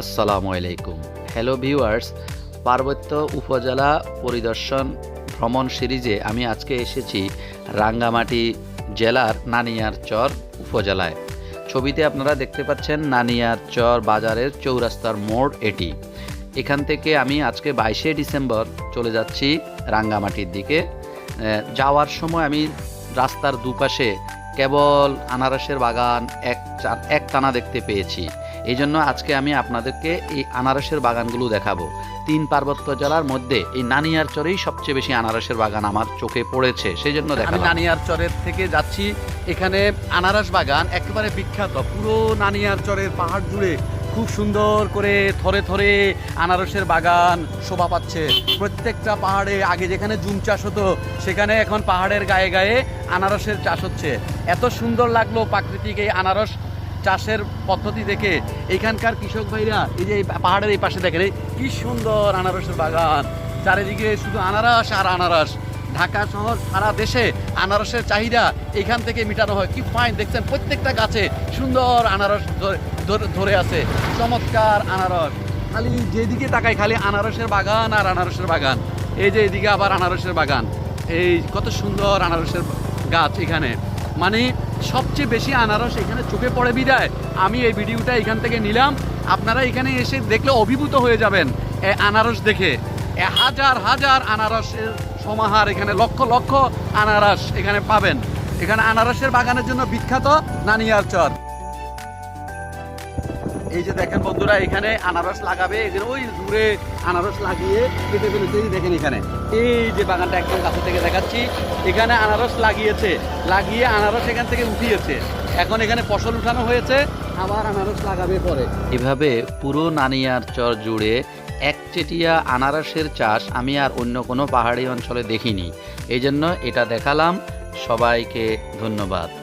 আসসালামু আলাইকুম। Hello viewers পার্বত্য উপজেলা পরিদর্শন ভ্রমণ সিরিজে আমি আজকে এসেছি রাঙ্গামাটি জেলার নানিয়ার চর উপজেলায়। ছবিতে আপনারা দেখতে পাচ্ছেন নানিয়ার চর বাজারের চৌরাস্তার মোড় এটি। এখান থেকে আমি আজকে বাইশে ডিসেম্বর চলে যাচ্ছি রাঙ্গামাটির দিকে। যাওয়ার সময় আমি রাস্তার দুপাশে কেবল আনারসের বাগান এক এক টানা দেখতে পেয়েছি। এই জন্য আজকে আমি আপনাদেরকে এই আনারসের বাগানগুলো দেখাবো। তিন পার্বত্য জেলার মধ্যে এই নানিয়ার চরেই সবচেয়ে বেশি আনারসের বাগান আমার চোখে পড়েছে সেই জন্য আমি নানিয়ার চরের থেকে যাচ্ছি এখানে আনারস বাগান একেবারে বিখ্যাত। পুরো নানিয়ার চরের পাহাড় জুড়ে খুব সুন্দর করে থরে থরে আনারসের বাগান শোভা পাচ্ছে। প্রত্যেকটা পাহাড়ে আগে যেখানে জুম চাষ হতো সেখানে এখন পাহাড়ের গায়ে গায়ে আনারসের চাষ হচ্ছে। এত সুন্দর লাগল প্রাকৃতিক এই আনারস। চাষের পদ্ধতি দেখে এখানকার কৃষক ভাইরা এই যে পাহাড়ের এই পাশে দেখেন কি সুন্দর আনারসের বাগান। চারিদিকে শুধু আনারস আর আনারস। ঢাকা শহর সারা দেশে আনারসের চাহিদা এখান থেকে মেটানো হয়। কি ফাইন দেখছেন? প্রত্যেকটা গাছে সুন্দর আনারস ধরে আছে। চমৎকার আনারস। খালি যেদিকে তাকাই, খালি আনারসের বাগান আর আনারসের বাগান। এই যে এদিকে আবার আনারসের বাগান। এই কত সুন্দর আনারসের গাছ এখানে। মানে সবচেয়ে বেশি আনারস এখানে চোখে পড়ে বিদায়। আমি এই ভিডিওটা এখান থেকে নিলাম। আপনারা এখানে এসে দেখলে অভিভূত হয়ে যাবেন আনারস দেখে। হাজার হাজার আনারসের সমাহার এখানে, লক্ষ লক্ষ আনারস এখানে পাবেন। এখানে আনারসের বাগানের জন্য বিখ্যাত নানিয়ার চর। এই যে দেখেন বন্ধুরা, এখানে আনারস লাগাবে। এখানে ওই দূরে আনারস লাগিয়ে কেটে ফেলেছে দেখেন এখানে। এই যে বাগানটা একদম কাছে থেকে দেখাচ্ছি। এখানে আনারস লাগিয়েছে, লাগিয়ে আনারস এখান থেকে উঠিয়েছে। এখন এখানে ফসল উঠানো হয়েছে, আবার আনারস লাগাবে পরে। এভাবে পুরো নানিয়ার চর জুড়ে একচেটিয়া আনারসের চাষ আমি আর অন্য কোনো পাহাড়ি অঞ্চলে দেখিনি। এই জন্য এটা দেখালাম। সবাইকে ধন্যবাদ।